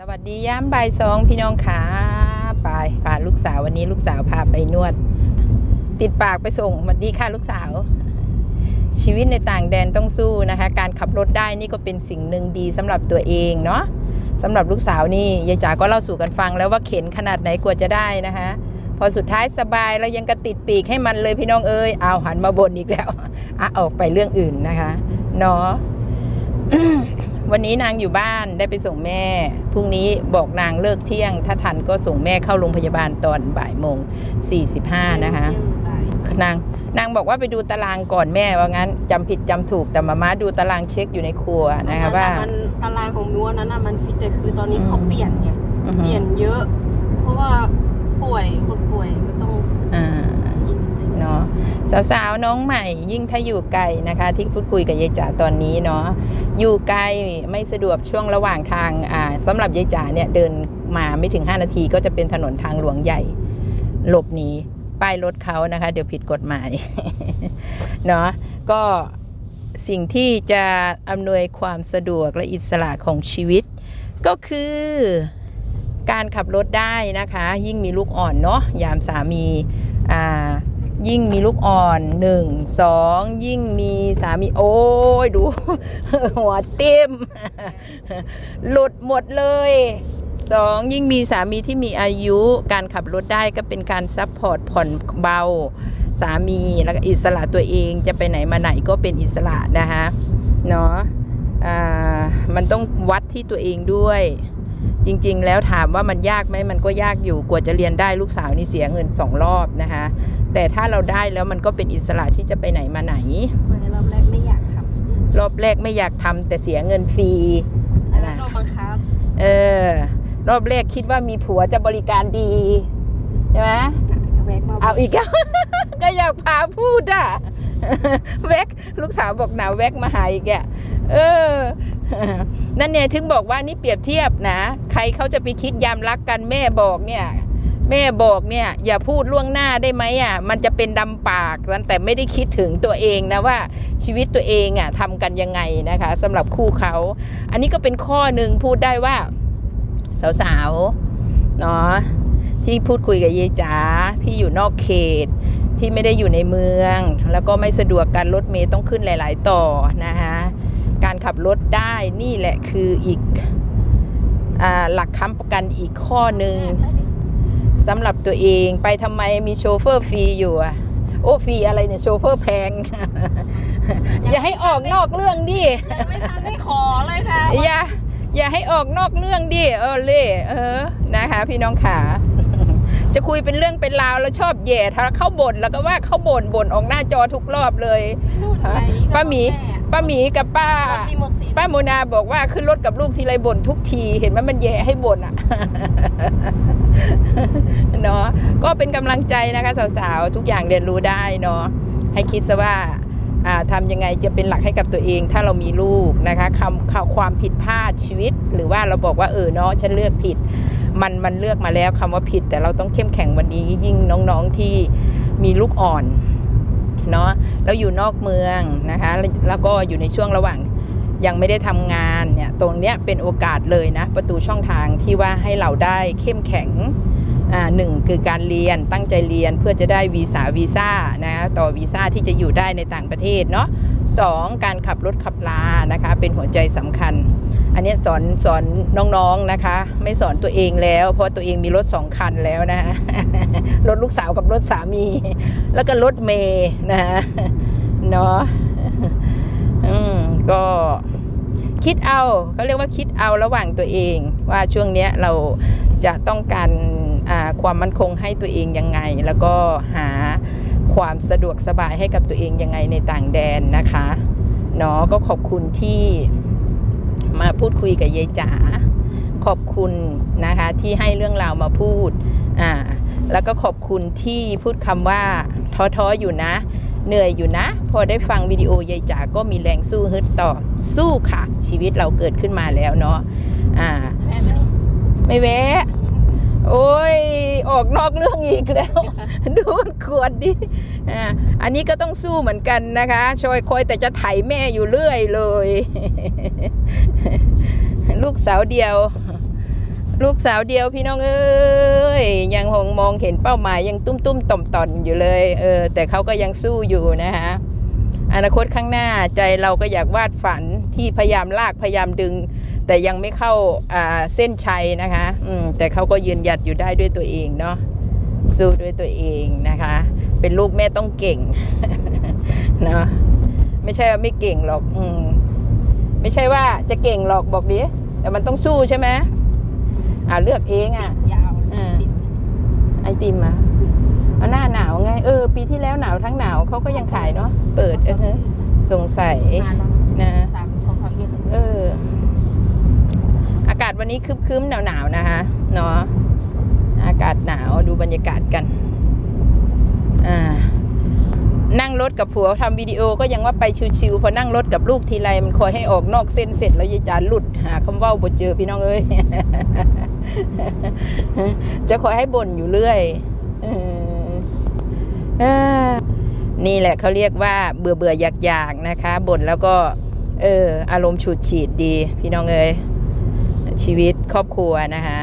สวัสดีย้ำบ่ายสองพี่น้องขาไปพาลูกสาววันนี้ลูกสาวพาไปนวด ติดปากไปส่งสวัสดีค่ะลูกสาว ชีวิตในต่างแดนต้องสู้นะคะ การขับรถได้นี่ก็เป็นสิ่งหนึ่งดีสำหรับตัวเองเนาะสำหรับลูกสาวนี่ยายจ๋าก็เล่าสู่กันฟังแล้วว่าเข็นขนาดไหนกว่าจะได้นะคะ พอสุดท้ายสบายแล้วยังกระติดปีกให้มันเลยพี่น้องเอ้ยเอาหันมาบ่นอีกแล้วอะออกไปเรื่องอื่นนะคะเนาะ วันนี้นางอยู่บ้านได้ไปส่งแม่ พรุ่งนี้บอกนางเลิกเที่ยง ถ้าทันก็ส่งแม่เข้าโรงพยาบาลตอนบ่ายโมง45 นะคะ นางนางบอกว่าไปดูตารางก่อนแม่ว่างั้นจำผิดจำถูกแต่มาม่าดูตารางเช็คอยู่ในครัวนะคะว่า มันตารางของมิวอันนั้นน่ะมันฟิตแต่คือตอนนี้อืมเขาเปลี่ยนไงอือเปฮึลี่ยนเยอะ เพราะว่าป่วยคนป่วยก็ต้อง อ่ากินส เนาะสาวๆน้องใหม่ ยิ่งถ้าอยู่ไกลนะคะ ที่พูดคุยกับยายจ๋าตอนนี้เนาะอยู่ไกลไม่สะดวกช่วงระหว่างทางอ่าสำหรับยายจ๋าเนี่ยเดินมาไม่ถึง 5 นาทีก็จะเป็นถนนทางหลวงใหญ่หลบหนีป้ายรถเขานะคะ เดี๋ยวผิดกฎหมายเนาะก็สิ่งที่จะอำนวยความสะดวกและอิสระของชีวิต ก็คือการขับรถได้นะคะ ยิ่งมีลูกอ่อนเนาะยามสามีอ่า ยิ่งมีลูกอ่อนหนึ่งสองยิ่งมีสามีโอ้ยดู หัวเต็ม หลุดหมดเลยสองยิ่งมีสามีที่มีอายุการขับรถได้ก็เป็นการซัพพอร์ตผ่อนเบาสามีแล้วก็อิสระตัวเองจะไปไหนมาไหนก็เป็นอิสระนะคะเนาะมันต้องวัดที่ตัวเองด้วย จริง ๆ แล้วถามว่ามันยากไหมมันก็ยากอยู่กว่าจะเรียนได้ลูกสาวนี่เสียเงินสองรอบนะคะ แต่ถ้าเราได้แล้วมันก็เป็นอิสระที่จะไปไหนมาไหนในรอบแรกไม่อยากทรอบแรกไม่อยากทำแต่เสียเงินฟรีำอันนั้นโดนบังคับเออรอบแรกคิดว่ามีผัวจะบริการดีใช่ไหม แวกมาเอาอีกแล้ว ก็อยากพาพูดอะ แวกลูกสาวบอกหนาวแวกมาหาอีกอะเออ นั่นเนี่ยถึงบอกว่านี่เปรียบเทียบนะ ใครเขาจะไปคิดยามรักกันแม่บอกเนี่ยแม่บอกเนี่ยอย่าพูดล่วงหน้าได้ไหมอะมันจะเป็นดำปากแต่ไม่ได้คิดถึงตัวเองนะว่าชีวิตตัวเองอะทำกันยังไงนะคะสำหรับคู่เขา อันนี้ก็เป็นข้อหนึ่งพูดได้ว่า สาวๆเนาะที่พูดคุยกับเยายจ๋าที่อยู่นอกเขต ที่ไม่ได้อยู่ในเมือง แล้วก็ไม่สะดวกการรถเมย์ต้องขึ้นหลาย ๆ ต่อนะคะ ขับรถได้นี่แหละคืออีกอาหลักค้ำประกันอีกข้อหนึ่งสำหรับตัวเองไปทำไมมีโชเฟอร์ฟรีอยู่อะโอ้ฟรีอะไรเนี่ยโชเฟอร์แพง อย่าให้ออกนอกเรื่องดิยังไม่ทันได้ขอเลยค่ะอย่าอย่าให้ออกนอกเรื่องดิเออเล่เออนะคะ พี่น้องขาจะคุยเป็นเรื่องเป็นราวแล้วชอบแย่ถ้าเขาบ่นแล้วก็ว่าเขาบ่นบ่นออกหน้าจอทุกรอบเลยป้าหมี ป้าหมีกับป้าดีโมซีป้าโมนาบอกว่าขึ้นรถกับลูกทีไรบ่นทุกที เห็นไหมมันแย่ให้บ่นอะเนาะก็เป็นกำลังใจนะคะ สาวๆ ทุกอย่างเรียนรู้ได้เนาะให้คิดซะว่าอ่าทำยังไงจะเป็นหลักให้กับตัวเอง ถ้าเรามีลูกนะคะคำข่าวความผิดพลาดชีวิต หรือว่าเราบอกว่าเออเนาะฉันเลือกผิด มันมันเลือกมาแล้วคำว่าผิด แต่เราต้องเข้มแข็งวันนี้ยิ่งน้องๆที่มีลูกอ่อน เนาะแล้วอยู่นอกเมืองนะคะ แล้วก็อยู่ในช่วงระหว่างยังไม่ได้ทำงานเนี่ยตรงเนี้ยเป็นโอกาสเลยนะ ประตูช่องทางที่ว่าให้เราได้เข้มแข็งหนึ่งคือการเรียนตั้งใจเรียนเพื่อจะได้วีซ่าวีซ่านะต่อวีซ่าที่จะอยู่ได้ในต่างประเทศเนาะ สองการขับรถขับลานะคะ เป็นหัวใจสำคัญ อันนี้สอนสอนน้องๆนะคะ ไม่สอนตัวเองแล้ว เพราะตัวเองมีรถสองคันแล้วนะคะรถลูกสาวกับรถสามี แล้วก็รถเมย์นะเนาะอืมก็คิดเอาเขาเรียกว่าคิดเอาระหว่างตัวเอง ว่าช่วงนี้เราจะต้องการความมั่นคงให้ตัวเองยังไง แล้วก็หา ความสะดวกสบายให้กับตัวเองยังไงในต่างแดนนะคะเนาะก็ขอบคุณที่มาพูดคุยกับยายจ๋าขอบคุณนะคะที่ให้เรื่องราวมาพูดอ่าแล้วก็ขอบคุณที่พูดคำว่าท้อๆอยู่นะ เหนื่อยอยู่นะ พอได้ฟังวิดีโอยายจ๋าก็มีแรงสู้ฮึดต่อสู้ค่ะ ชีวิตเราเกิดขึ้นมาแล้วเนาะอ่าไม่แวะ โอ้ย ออกนอกเรื่องอีกแล้ว ดูมันขวดดิอ่าอันนี้ก็ต้องสู้เหมือนกันนะคะชอยคอยแต่จะไถแม่อยู่เรื่อยเลย ลูกสาวเดียว ลูกสาวเดียวพี่น้องเอ้ยยังหงมองเห็นเป้าหมายยังตุ้มตุ้มต่อมต่อนอยู่เลยเออแต่เขาก็ยังสู้อยู่นะคะอนาคตข้างหน้าใจเราก็อยากวาดฝันที่พยายามลากพยายามดึง แต่ยังไม่เข้าอ่าเส้นชัยนะคะอืมแต่เขาก็ยืนหยัดอยู่ได้ด้วยตัวเองเนาะสู้ด้วยตัวเองนะคะ เป็นลูกแม่ต้องเก่งเนาะไม่ใช่ว่าไม่เก่งหรอกอืมไม่ใช่ว่าจะเก่งหรอกบอกดิแต่มันต้องสู้ใช่ไหมอ่าเลือกเองอะยาวอ่าไอติมอะเอาหน้าหนาวไง เออ ปีที่แล้วหนาวทั้งหนาวเขาก็ยังขายเนาะเปิดเออฮะสงสัยนานแล้วนะ สามสองสามเดือน เออ อากา ศวันนี้ครึ้มๆหนาวๆนะคะเนาะอากาศหนาวดูบรรยากาศกันอ่านั่งรถกับผัวทำวิดีโอก็ยังว่าไปชิวๆพอนั่งรถกับลูกทีไรมันคอยให้ออกนอกเส้นเสร็จแล้วยายจานหลุดหาคำว่าบ่เจอพี่น้องเอ้ยจะคอยให้บ่นอยู่เรื่อยออนี่แหละเขาเรียกว่าเบื่อเบื่ออยากอยากๆนะคะบ่นแล้วก็ เออ อารมณ์ฉูดฉีดดี พี่น้องเอ้ย ชีวิตครอบครัวนะคะ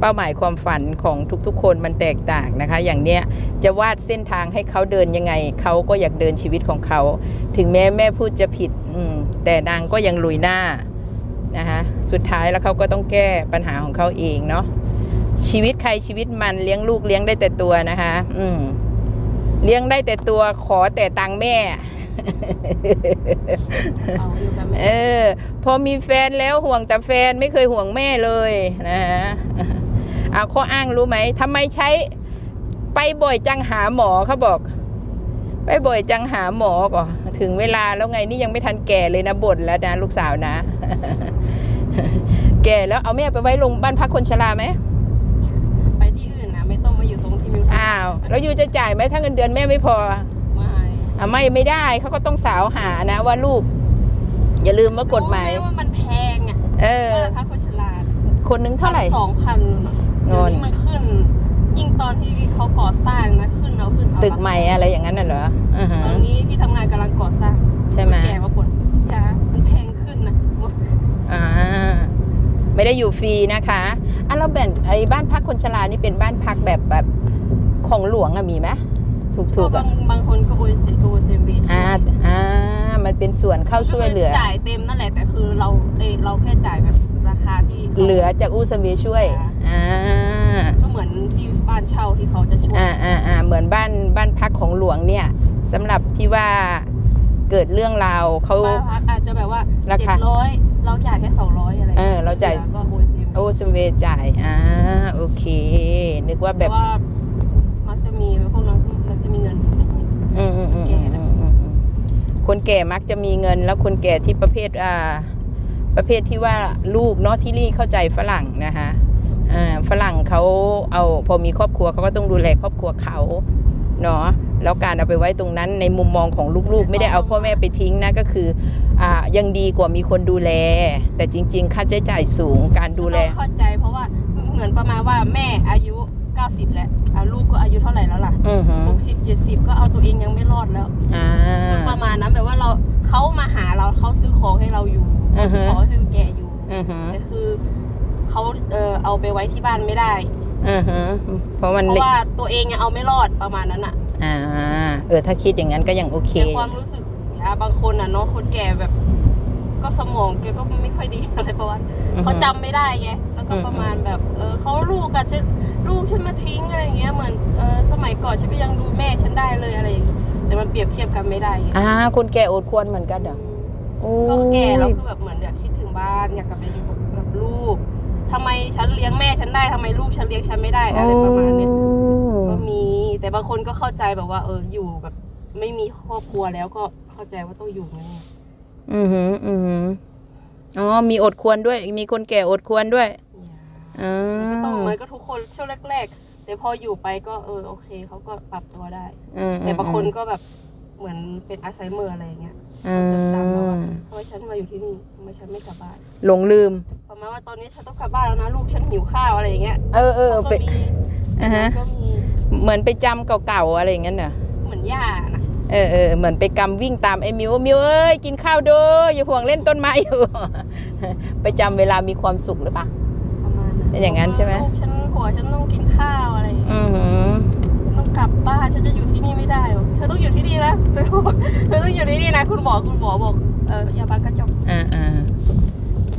เป้าหมายความฝันของทุกๆ คนมันแตกต่างนะคะ อย่างเนี้ยจะวาดเส้นทางให้เขาเดินยังไงเขาก็อยากเดินชีวิตของเขา ถึงแม้แม่พูดจะผิดแต่นางก็ยังลุยหน้านะคะสุดท้ายแล้วเขาก็ต้องแก้ปัญหาของเขาเองเนาะชีวิตใครชีวิตมันเลี้ยงลูกเลี้ยงได้แต่ตัวนะคะ อืมเลี้ยงได้แต่ตัวขอแต่ตังค์แม่ เอาอยู่กับแม่เออ พอมีแฟนแล้วห่วงแต่แฟนไม่เคยห่วงแม่เลยนะฮะเอาข้ออ้างรู้ไหมทำไมใช้ ไปบ่อยจังหาหมอเขาบอก ไปบ่อยจังหาหมอก่อนถึงเวลาแล้วไงนี่ยังไม่ทันแก่เลยนะบ่นแล้วนะลูกสาวนะ แก่แล้วเอาแม่ไปไว้ลงบ้านพักคนชราไหมไปที่อื่นนะไม่ต้องมาอยู่ตรงที่มิวทำอ้าวแล้วยูจะจ่ายไหมถ้าเงินเดือนแม่ไม่พอ ไม่อะไม่ไม่ได้เขาก็ต้องสาวหานะว่าลูก อย่าลืมว่ากฎหมายรู้ไว่ามันแพงอะเออบ้านพักคนชราคนนึงเท่าไหร่สองพันนเดี๋ยอวนนี้มันขึ้น ยิ่งตอนที่เขาก่อสร้างนะขึ้นเอาขึ้นเอาตึกใหม่อะไรอย่างนั้นน่ะเหรออือฮะตอนนี้ที่ทำงานกำลังก่อสร้างใช่ไหมแก่มาปวดยามันแพงขึ้นนะอ่าไม่ได้อยู่ฟรีนะคะอะเราแบ่งไอ้บ้านพักคนชรานี่เป็นบ้านพักแบบแบบของหลวงอะมีไหม ถูกถูกๆบาอะงบางคนก็โอเซโอเซมบีอ่าอ่ามันเป็นส่วนเข้าช่วยเหลือจ่ายเต็มนั่นแหละแต่คือเราเอยเราแค่จ่ายแบบราคาที่ขาเหลือจากอู้สมเวช่วยอ่าก็เหมือนที่บ้านเช่าที่เขาจะช่วยอ่าอ่าอ่าเหมือนบ้านบ้านพักของหลวงเนี่ยสำหรับที่ว่าเกิดเรื่องราวเขาบ้านพักอาจจะแบบว่าราเจ็คาดร้อยเราจ่ายแค่สองร้อยอะไรเออเราจ่ายหลืก็โอเซมโอ้สมเวจ่ายอ่าโอเค นึกว่าแบแต่บว่ามักจะมีพวกนั้นมักจะมีเงิน อืมอืมอืม แก่นะคนแก่มักจะมีเงิน แล้วคนแก่ที่ประเภทอ่าประเภทที่ว่าลูกเนาะที่นี่เข้าใจฝรั่งนะคะอ่าฝรั่งเขาเอาพอมีครอบครัวเขาก็ต้องดูแลครอบครัวเขาเนาะแล้วการเอาไปไว้ตรงนั้นในมุมมองของลูกๆ ไม่ได้เอาพ่อแม่ไปทิ้งนะก็คืออ่ายังดีกว่ามีคนดูแล แต่จริง ๆ ค่าใช้จ่ายสูงการดูแลเข้าใจเพราะว่าเหมือนประมาณว่าแม่อายุ 90แล้วอะลูกก็อายุเท่าไหร่แล้วล่ะอือหือ60 70ก็เอาตัวเองยังไม่รอดแล้วอ่า ก็ประมาณนั้นแบบว่าเราเขามาหาเราเขาซื้อของให้เราอยู่อือฮึ ซื้อของให้แกอยู่อือหือแต่คือเขาเออเอาไปไว้ที่บ้านไม่ได้ อือหือเพราะมันเพเล็กราะว่าตัวเองยังเอาไม่รอดประมาณนั้นอะอ่า เออ ถ้าคิดอย่างนั้นก็ยังโอเค แต่ความรู้สึกอะบางคนอะเนาะคนแก่แบบ ก็สมองแกก็ไม่ค่อยดีอะไรประมาณอือฮึเขาจำไม่ได้ไงแล้วก็อือฮึประมาณแบบเออเขาลูกอะฉันลูกฉันมาทิ้งอะไรอย่างเงี้ยเหมือนเออสมัยก่อนฉันก็ยังดูแม่ฉันได้เลยอะไรอย่างเงี้ยแต่มันเปรียบเทียบกันไม่ได้ไงอ่าคนแก่อดควรเหมือนกันเหรอโอ้ก็แก่ยแล้วก็แบบเหมือนอยากคิดถึงบ้านอยากกลับไปอยู่กับลูกทำไมฉันเลี้ยงแม่ฉันได้ทำไมลูกฉันเลี้ยงฉันไม่ได้อะไรประมาณเนี้ยก็มีแต่บางคนก็เข้าใจแบบว่า เอออยู่แบบไม่มีครอบครัวแล้วก็เข้าใจว่าต้องอยู่ไง อือหือ อือหืออ๋อ มีอดควรด้วย มีคนแก่อดควรด้วยอ่าก็ต้องมันก็ทุกคนช่วงแรกๆ แต่พออยู่ไปก็เออโอเคเขาก็ปรับตัวได้อืมแต่บางคนก็แบบเหมือนเป็นอัลไซเมอร์อะไรอย่างเงี้ยอืมจำจำแล้วว่าทำไมฉันมาอยู่ที่นี่ทำไมฉันไม่กลับบ้านหลงลืมประมาณว่าตอนนี้ฉันต้องกลับบ้านแล้วนะลูกฉันหิวข้าวอะไรอย่างเงี้ยเออเออเขาก็เป็นมีอ่าฮะก็มีเหมือนไปจำเก่าๆอะไรอย่างนั้นเหรอเหมือนย่านะ เออเออเหมือนไปกำวิ่งตามไอ้มิวมิวเอ้ยกินข้าวเด้ออย่าห่วงเล่นต้นไม้อยู่ ไปจำเวลามีความสุขหรือเปะประมาณนั้นเป็นอย่างนั้นใช่ไหมลูกฉันผัวฉันต้องกินข้าวอะไรอย่างเงี้ยอือหือฉันต้องกลับบ้านฉันจะอยู่ที่นี่ไม่ได้หรอกเธอต้องอยู่ที่นี่นะเธอบอกเธอต้องอยู่ที่นี่นะคุณหมอคุณหมอบอกเอออย่าบังกระจกอ่าอ่า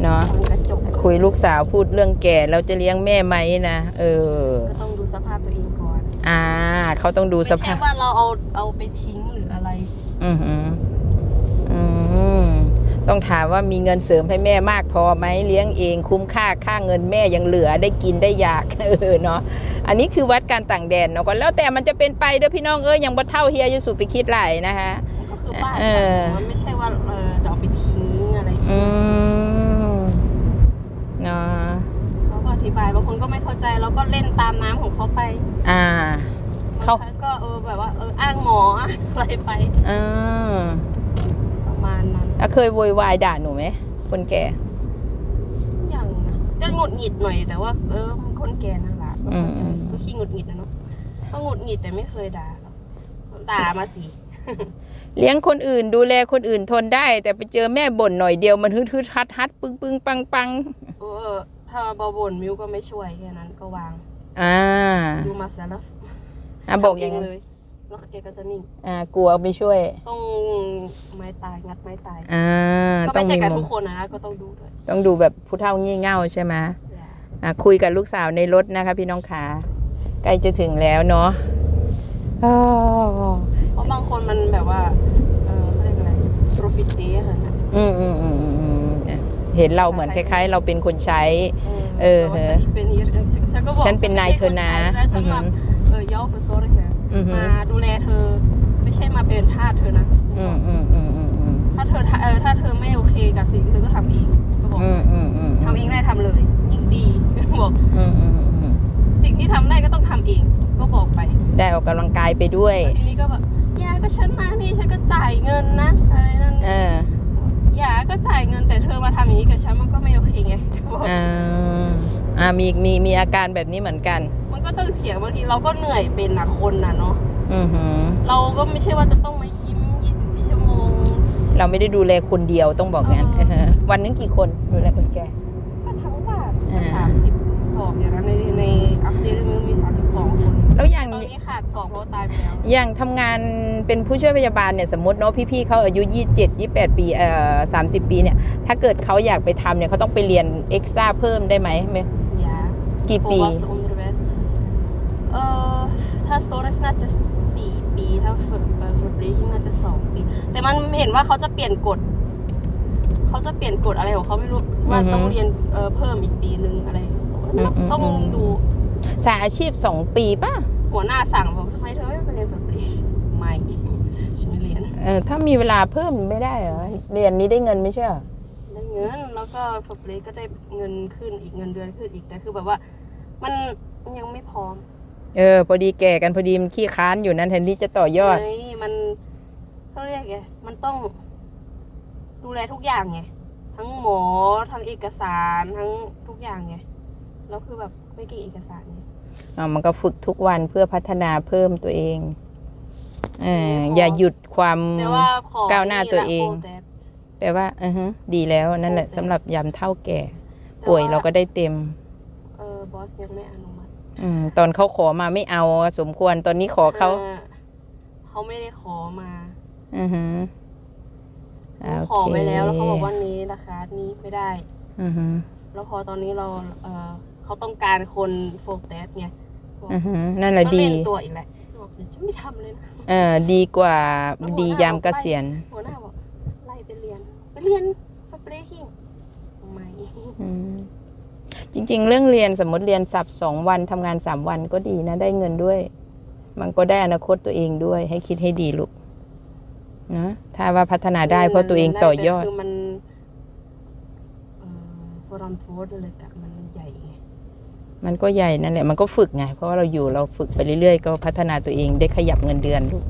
เนาะบังกระจกคุยลูกสาวพูดเรื่องแก่เราจะเลี้ยงแม่ไหมนะเออก็ต้องดูสภาพตัวเองก่อน อ่า เขาต้องดูสไม่ภาใช่พว่าเราเอาเอาไปทิ้งหรื ออะไรอือหืออืมต้องถามว่ามีเงินเสริมให้แม่มากพอไหมเลี้ยงเองคุ้มค่าค่าเงินแม่ยังเหลือได้กินได้อยากเออเนาะอันนี้คือวัดการต่างแดนเนาะก็แล้วแต่มันจะเป็นไปเด้อพี่น้องเอ้ยยังบ่เท่าเฮียยูสุไปคิดไหลนะคะก็คือบ้านเออมันไม่ใช่ว่าเออจะเอาไปทิ้งอะไรอืมเนาะเขาก็อธิบายบางคนก็ไม่เข้าใจแล้วก็เล่นตามน้ำของเขาไป อ่า เขา บางครั้งก็เออแบบว่าเอออ้างหมออะไรไปอ่าประมาณนั้นแล้วเคยโวยวายด่าหนูไหมคนแก่ อย่างนะก็หงุดหงิดหน่อยแต่ว่าเออมันคนแก่นั่นแหละก็เข้าใจอืม ก็ขี้หงุดหงิดนะเนาะก็หงุดหงิดแต่ไม่เคยด่าหรอกด่ามาสิเลี้ยงคนอื่นดูแลคนอื่นทนได้ แต่ไปเจอแม่บ่นหน่อยเดียวมันฮึดฮึดฮัดฮัดปึ้งปึ้งปังปังเออถ้าบอบ่นมิวก็ไม่ช่วยแค่นั้นก็วาง อ่า ดูมาเสร็จแล้ว อะบอกทำอเอย่างนั้นเลยแล้วแกก็จะนิ่งอ่ากลัวไม่ช่วย ต้องไม้ตายงัดไม้ตายอ่าก็ต้อไม่งใช่มีกับมุทุมกคนนะก็ต้องดูด้วยต้องดูแบบผู้เฒ่างี่เง่าใช่ไหมอะคุยกับลูกสาวในรถนะคะ พี่น้องขาใกล้จะถึงแล้วเนาะอ้าวเพราะบางคนมันแบบว่าเออเขาเรียกอะไร profit day ค่ะนะอืมอืมอืมอืมอืมเห็นเราเหมือนคล้าย ๆ เราเป็นคนใช้ เออแต่ว่าฉันเป็นฉันก็บอกฉันเป็นนายเธอนะฉันมาอือหือเออ ย่อฟโซร์เธออือหือมาดูแลเธอ ไม่ใช่มาเป็นทาสเธอนะอืมอืมอืมอืมอืมถ้าเธอเออถ้าเธอไม่โอเคกับสิ่งที่เธอก็ทำเองก็บอกทำเองได้ทำเลย ยิ่งดีบอกอืมอืมอืมสิ่งที่ทำได้ก็ต้องทำเอง ก็บอกไป ได้ออกกำลังกายไปด้วยทีนี้ก็แบบยาก็ฉันมานี่ฉันก็จ่ายเงินนะอะไรนั่นเออยาก็จ่ายเงินแต่เธอมาทำอย่างนี้กับฉันมันก็ไม่โอเคไงบอก อ่าอ่ามีมีมีอาการแบบนี้เหมือนกัน มันก็ต้องเถียงบางทีเราก็เหนื่อยเป็นนะคนนะเนาะอือหือ เราก็ไม่ใช่ว่าจะต้องมายิ้ม 24 ชั่วโมง เราไม่ได้ดูแลคนเดียวต้องบอกงั้นเออ เออวันนึงกี่คนดูแลคนแก่ ก็ทั้งบ้านอ่า สามสิบสองอย่างนั้นในในอัฟเดตมีสามสิบสองคน แล้วอย่าง ตอนนี้ขาดสองเพราะว่าตายไปแล้ว อย่างทำงานเป็นผู้ช่วยพยาบาลเนี่ยสมมติเนาะพี่ๆเขาอายุ 27 28 ปีเอ่อ30 ปีเนี่ยถ้าเกิดเขาอยากไปทำเนี่ยเขาต้องไปเรียนเอ็กซ์ตร้าเพิ่มได้ไหมไหมยา กี่ปีโอวัส onderwijs เอ่อถ้าโซลน่าจะสี่ปีถ้าฝึกเอ่อฝึกดีน่าจะสองปี แต่มันเห็นว่าเขาจะเปลี่ยนกฎเขาจะเปลี่ยนกฎอะไรของเขาไม่รู้ว่าอือฮึต้องเรียนเอ่อเพิ่มอีกปีนึงอะไรอืมอืมต้องอืมดูสายอาชีพ2ปีป่ะหัวหน้าสั่งบอกทำไมเธอไม่ไปเรียนฝึกดีไม่ฉันไม่เรียนเออถ้ามีเวลาเพิ่มไม่ได้เหรอเรียนนี้ได้เงินไม่ใช่เหรอได้เงินแล้วก็ฝึกดีก็ได้เงินขึ้นอีกเงินเดือนขึ้นอีกแต่คือแบบว่า มันยังไม่พร้อมเออ พอดีแก่กันพอดีมันขี้ค้านอยู่นั้นแทนที่จะต่อยอดไงมันเขาเรียกไงมันต้อง ดูแลทุกอย่างไงทั้งหมอทั้งเอกสารทั้งทุกอย่างไงแล้วคือแบบไม่เก่งเอกสารไง อ่ามันก็ฝึกทุกวันเพื่อพัฒนาเพิ่มตัวเองเอออืมอย่าหยุดความ แต่ว่าขอก้าวหน้าตัวเองแต่แปลว่าอือฮึดีแล้วนั่นแหละโอเค สำหรับยามเท่าแก่ป่วยเราก็ได้เต็มเออบอสยังไม่อนุมัติอืมตอนเขาขอมาไม่เอาสมควรตอนนี้ขอเขาออเขาไม่ได้ขอมาอือฮึขอไปแล้วแล้วเขาบอกว่านี้ราคานี้ไม่ได้ อือฮึแล้วพอตอนนี้เราเออเขาต้องการคนโฟกัสไงบอกอือฮึนั่นแหละก็ดี เล่นตัวอีกแหละบอกเดี๋ยวฉันไม่ทำเลยนะ เออดีกว่าแล้วหัวหน้า ดียามเกษียณหัวหน้าบอกไล่ไปเรียน ไปเรียนฟาเบรคิงไม่อืม จริง ๆ เรื่องเรียนสมมติเรียนสับสองวันทำงานสามวันก็ดีนะได้เงินด้วย มันก็ได้อนาคตตัวเองด้วย ให้คิดให้ดีลูกนะถ้าว่าพัฒนาได้เพราะตัวเองต่อยอดคือมันเอ่อฟอรัมทัวร์เลยกะมันใหญ่ไงมันก็ใหญ่นั่นแหละมันก็ฝึกไง เพราะว่าเราอยู่เราฝึกไปเรื่อยๆ ก็พัฒนาตัวเองได้ขยับเงินเดือนลูก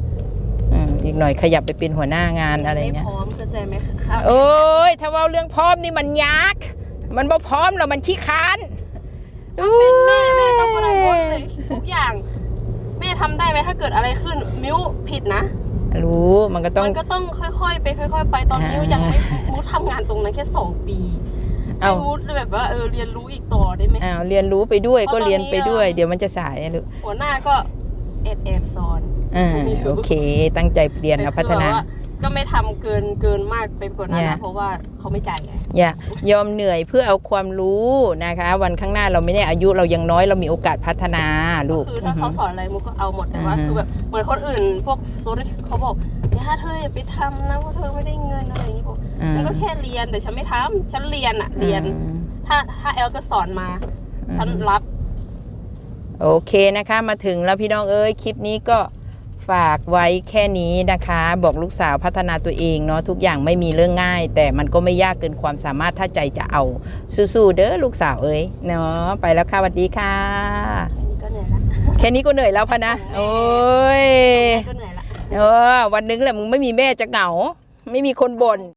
อืมอีกหน่อยขยับไปเป็นหัวหน้างานอะไรไม่เงี้ยพร้อมเข้าใจไหมครับโอ้ยถ้าเว่าเรื่องพร้อมนี่มันยาก มันบ่พร้อมแล้วมันขี้ค้านเป็นแม่แม่ต้องฟอรัมทัวร์เลยทุกอย่าง แม่ทำได้ไหมถ้าเกิดอะไรขึ้น มิวผิดนะรู้มันก็ต้องมันก็ต้องค่อยๆไปค่อย ๆ ไปตอนนี้อ่ายัยังไม่รู้ทำงานตรงนั้นแค่สองปีเอาให้วุฒิแบบว่าเออเรียนรู้อีกต่อได้ไหมอ้าวเรียนรู้ไปด้วยเพก็ราะตอนนี้เรียนไปด้วยอะเดี๋ยวมันจะสายอะลูกหัวหน้าก็แอบแอบสอนอ่าโอเค ตั้งใจเรียนแต่แล้วคือพัฒนาแบบว่าก็ไม่ทำเกินเกินมากไปกว่านั้นเนี่นะยเพราะว่าเขาไม่จ่ายไง อย่ายอมเหนื่อยเพื่อเอาความรู้นะคะ วันข้างหน้าเราไม่ได้อายุเรายังน้อยเรามีโอกาสพัฒนาลูกคือถ้าเขาสอนอะไรมุกก็เอาหมดแต่ว่าอือฮึคือแบบเหมือนคนอื่น พวกโซนเขาบอกอย่าเธออย่าไปทำนะเพราะเธอไม่ได้เงินอะไรอย่างนี้บอกอ่าฉันก็แค่เรียนแต่ฉันไม่ทำฉันเรียนอะเรียนอืมถ้าถ้าแอลก็สอนมาฉันอืมรับ โอเคนะคะ มาถึงแล้วพี่น้องเอ้ยคลิปนี้ก็ ฝากไว้แค่นี้นะคะ บอกลูกสาวพัฒนาตัวเองเนาะทุกอย่างไม่มีเรื่องง่าย แต่มันก็ไม่ยากเกินความสามารถถ้าใจจะเอาสู้ๆเด้อลูกสาวเอ้ยเนาะไปแล้วค่ะสวัสดีค่ะอันนี้ก็เหนื่อยละแค่นี้ก็เหนื่อยแล้วพะนะโอ้ยก็เหนื่อยละเออวันหนึงแหละมึงไม่มีแม่จะเหงา ไม่มีคนบ่น